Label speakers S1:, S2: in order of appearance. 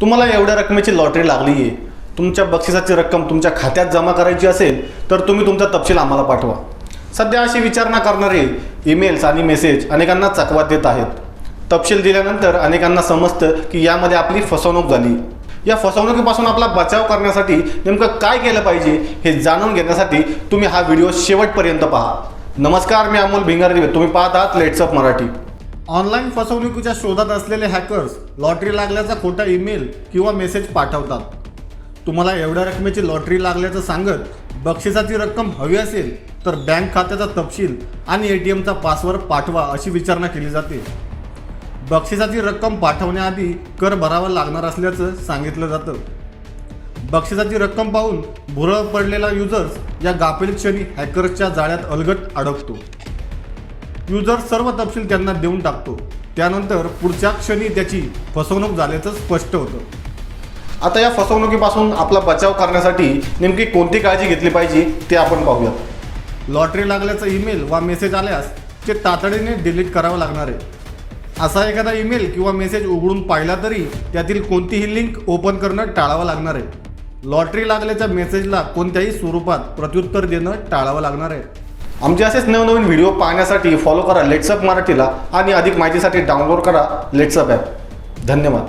S1: तुम्हाला एवढ्या रकमेची लॉटरी लागली आहे तुमच्या बक्षिसाची रक्कम तुमच्या खात्यात जमा करायची असेल तर तुम्ही तुमचा तपशील आम्हाला पाठवा. सध्या अशी विचारणा करणारे ईमेल्स आणि मेसेज अनेकांना चकवा देत आहेत. तपशील दिल्यानंतर अनेकांना समजतं की यामध्ये आपली फसवणूक झाली. या फसवणुकीपासून आपला बचाव करण्यासाठी नेमकं काय केलं पाहिजे हे जाणून घेण्यासाठी तुम्ही हा व्हिडिओ शेवटपर्यंत पहा. नमस्कार मी अमोल भिंगारे. तुम्ही पाहत आहात लेट्सअप मराठी. ऑनलाईन फसवणुकीच्या शोधात असलेले हॅकर्स लॉटरी लागल्याचा खोटा ईमेल किंवा मेसेज पाठवतात. तुम्हाला एवढ्या रकमेची लॉटरी लागल्याचं सांगत बक्षिसाची रक्कम हवी असेल तर बँक खात्याचा तपशील आणि ए टी एमचा पासवर्ड पाठवा अशी विचारणा केली जाते. बक्षिसाची रक्कम पाठवण्याआधी कर भरावा लागणार असल्याचं सांगितलं जातं. बक्षिसाची रक्कम पाहून भुरळ पडलेला युजर्स या गाफील क्षणी हॅकर्सच्या जाळ्यात अलगट अडकतो. युजर सर्व तपशील त्यांना देऊन टाकतो. त्यानंतर पुढच्या क्षणी त्याची फसवणूक झाल्याचं स्पष्ट होतं. आता या फसवणुकीपासून आपला बचाव करण्यासाठी नेमकी कोणती काळजी घेतली पाहिजे ते आपण पाहूयात. लॉटरी लागल्याचा ईमेल वा मेसेज आल्यास ते तातडीने डिलीट करावं लागणार आहे. असा एखादा ईमेल किंवा मेसेज उघडून पाहिला तरी त्यातील कोणतीही लिंक ओपन करणं टाळावं लागणार आहे. लॉटरी लागल्याच्या मेसेजला कोणत्याही स्वरूपात प्रत्युत्तर देणं टाळावं लागणार आहे. आमचे असेच नवनवीन व्हिडिओ पाहण्यासाठी फॉलो करा लेट्सअप मराठीला आणि अधिक माहितीसाठी डाउनलोड करा लेट्सअप ॲप धन्यवाद.